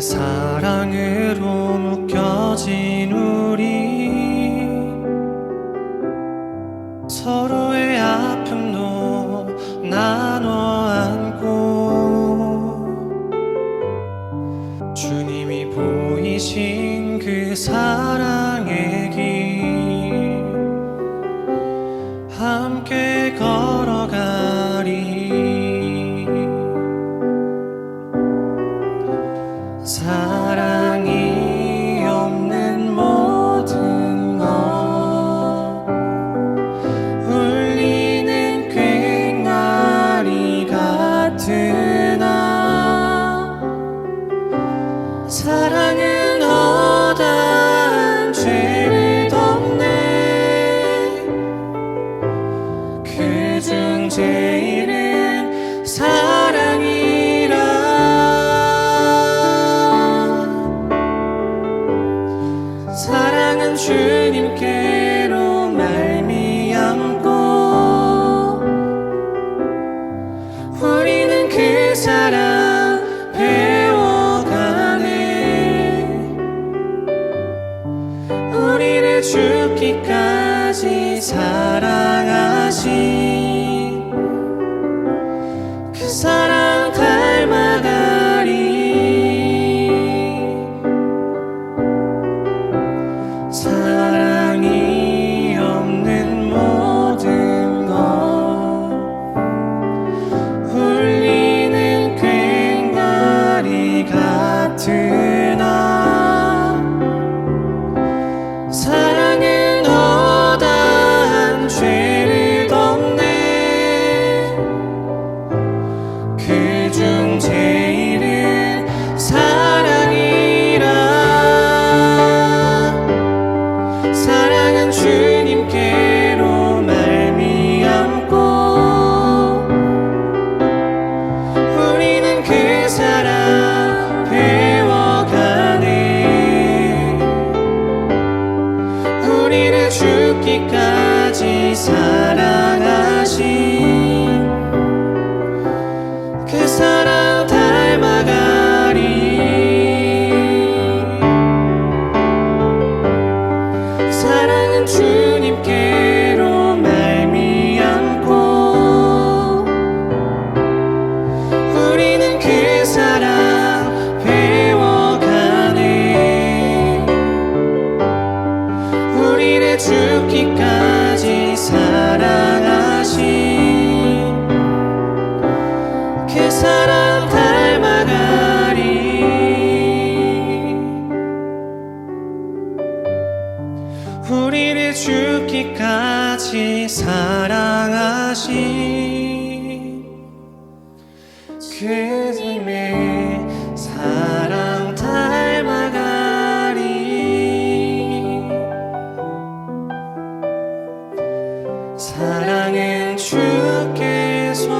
사랑으로 묶여진 우리. 서로의 아픔도 나눠 안고 주님이 보이신 그 사랑의 길 죽기까지 사랑하신 우리를 죽기까지 사랑하신 그 사랑 닮아가리. 우리를 죽기까지 사랑하신 그 삶의 주께서